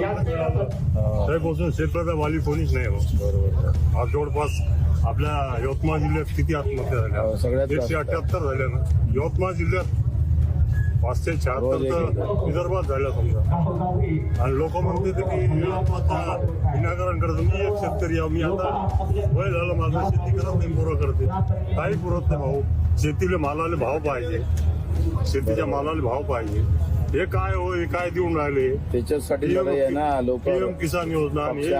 त्यापासून शेतकऱ्याचा वाली कोणीच नाही हो. बरोबर. आज जवळपास आपल्या यवतमाळ जिल्ह्यात किती आत्महत्या हो, सगळ्यात झाल्या जास्त. एकशे अठ्याहत्तर झाल्या ना? यवतमाळ जिल्ह्यात पाचशे शहात्तर तर. विदर्भात झाल्या समजा. आणि लोक म्हणते ते की आता विनाकारण करतो. मी एक शेतकरी आहे. मी आता वय झालं माझं. शेती करत नाही पुरं करते. काही पुरत नाही भाऊ. शेतीला मालाले भाव पाहिजे. शेतीच्या मालाले भाव पाहिजे. हे काय हो हे काय देऊन राहिले? त्याच्यासाठी लढाई आहे ना लोक पीएम किसान योजना आणि हे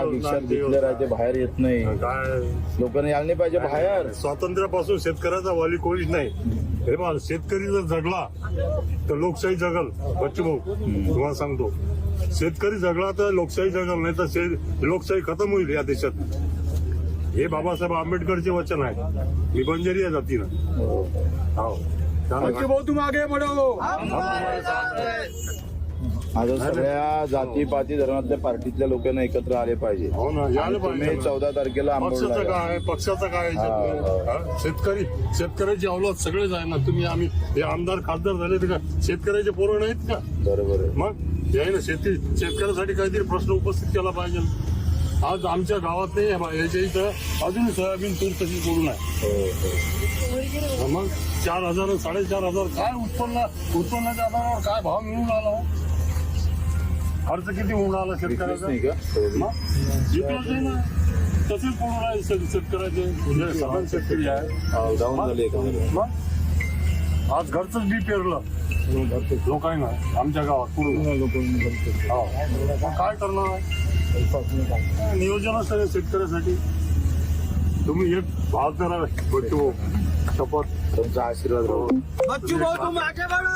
ते राहते. बाहेर येत नाही. काय? लोकांनी यायला नाही पाहिजे बाहेर. स्वातंत्र्यापासून शेतकऱ्याचा वाली कोणीच नाही. हे बघा शेतकरी जर जगला तर लोकशाही जगल. बच्चू भाऊ तुम्हाला सांगतो. शेतकरी जगला तर लोकशाही जगल नाही तर शे- लोकशाही खतम होईल या देशात. हे बाबासाहेब आंबेडकरचे वचन आहे. मी बंजारी आहे जातीनं हो. त्यानं- भाऊ तुम आगे बढ़ो। आता सगळ्या जाती पाती धर्मातल्या पार्टीतल्या लोकांना एकत्र आले पाहिजे. हो ना यायला तुम्ही. चौदा तारखेला पक्षाचं काय आहे? पक्षाचं काय याच्यात? हा? शेतकरी शेतकऱ्याची अवलाद सगळेच आहे ना. तुम्ही आम्ही हे आमदार खासदार झाले तर का शेतकऱ्याचे पोरं नाहीत का? बरोबर आहे. मग? याय ना शेती शेतकऱ्यासाठी काहीतरी प्रश्न उपस्थित केला पाहिजे. आज आमच्या गावात नाही. याच्या इथं अजून सोयाबीन तूर तशी पडून आहे हो, हो. हा मग चार हजार साडेचार हजार काय उत्पन्न उत्पन्नाच्या आधारावर काय भाव मिळून आला हो? खर्च किती होऊन आला शेतकऱ्याचा आहे ना तसेच पडून आहे शेत- शेतकऱ्याचे म्हणजे सगळे शेतकरी आहे हा, मग आज घरच बी पेरलं लोकांना आमच्या गावात पूर्ण हो. मग काय करणार आहे? नियोजन असतं शेतकऱ्यासाठी तुम्ही एक भाव करा बच्चू शपथ. तुमचा आशीर्वाद राहू. बच्चू भाऊ तुम आगे बढ़ो